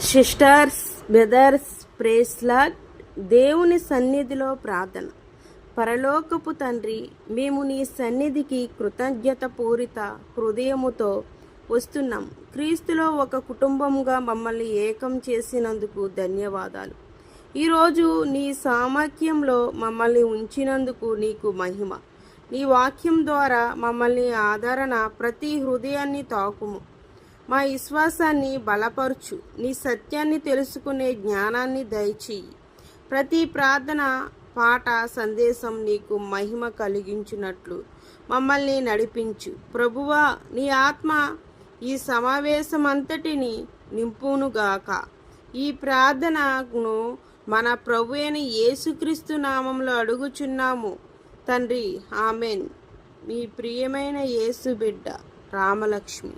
Sisters brothers ప్రేస్లాడ్ దేవుని సన్నిధిలో ప్రార్థన. పరలోకపు తండ్రి మేము నీ సన్నిధికి కృతజ్ఞత పూరిత హృదయముతో వస్తున్నాం. క్రీస్తులో ఒక కుటుంబంగా మమ్మల్ని ఏకం చేసినందుకు ధన్యవాదాలు. ఈరోజు నీ సామర్థ్యంలో మమ్మల్ని ఉంచినందుకు నీకు మహిమ. నీ వాక్యం ద్వారా మమ్మల్ని ఆదరణ ప్రతి హృదయాన్ని తాకుము. మా విశ్వాసాన్ని బలపరచు. నీ సత్యాన్ని తెలుసుకునే జ్ఞానాన్ని దయచేయి. ప్రతి ప్రార్థన పాట సందేశం నీకు మహిమ కలిగించున్నట్లు మమ్మల్ని నడిపించు. ప్రభువా నీ ఆత్మ ఈ సమావేశమంతటిని నింపునుగాక. ఈ ప్రార్థనను మన ప్రభు అయిన యేసుక్రీస్తు నామంలో అడుగుచున్నాము. తండ్రి ఆమెన్. మీ ప్రియమైన యేసు బిడ్డ రామలక్ష్మి.